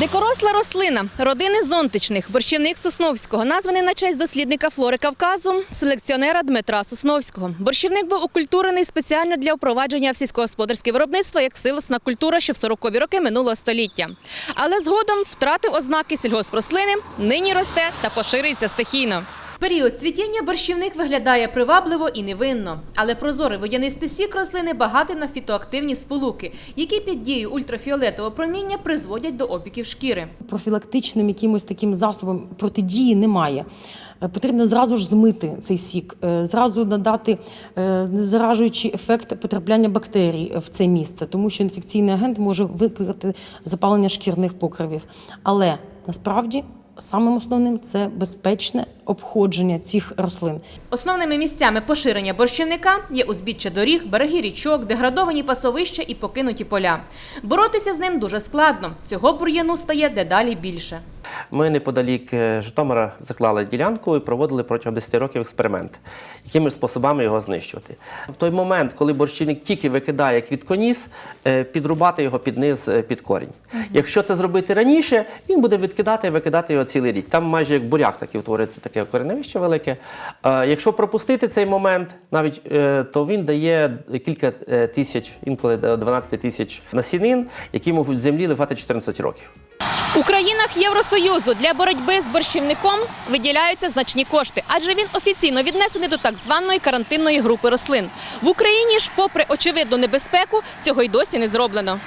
Дикоросла рослина родини зонтичних, борщівник Сосновського, названий на честь дослідника флори Кавказу, селекціонера Дмитра Сосновського. Борщівник був окультурений спеціально для впровадження в сільськогосподарське виробництво як силосна культура ще в 40-ві роки минулого століття. Але згодом втратив ознаки сільгоспрослини, нині росте та поширюється стихійно. Період цвітіння борщівник виглядає привабливо і невинно, але прозорий водянистий сік рослини багатий на фітоактивні сполуки, які під дією ультрафіолетового проміння призводять до опіків шкіри. профілактичним якимось таким засобом протидії немає. Е, Потрібно зразу ж змити цей сік, е, зразу надати е, знезаражуючий ефект потрапляння бактерій в це місце, тому що інфекційний агент може викликати запалення шкірних покривів. Але насправді самим основним це безпечне обходження цих рослин. Основними місцями поширення борщівника є узбіччя доріг, береги річок, деградовані пасовища і покинуті поля. Боротися з ним дуже складно. Цього бур'яну стає дедалі більше. Ми неподалік е, Житомира заклали ділянку і проводили протягом 10 років експеримент, якими способами його знищувати. В той момент, коли борщівник тільки викидає квітконіс, е, підрубати його під низ, е, під корінь. Якщо це зробити раніше, він буде відкидати і викидати його цілий рік. Там майже як буряк такий утвориться таке кореневище велике. Якщо пропустити цей момент, навіть то він дає кілька тисяч, інколи до 12 тисяч насінин, які можуть землі лежати 14 років. У країнах Євросоюзу для боротьби з борщівником виділяються значні кошти, адже він офіційно віднесений до так званої карантинної групи рослин. В Україні ж, попри очевидну небезпеку, цього й досі не зроблено.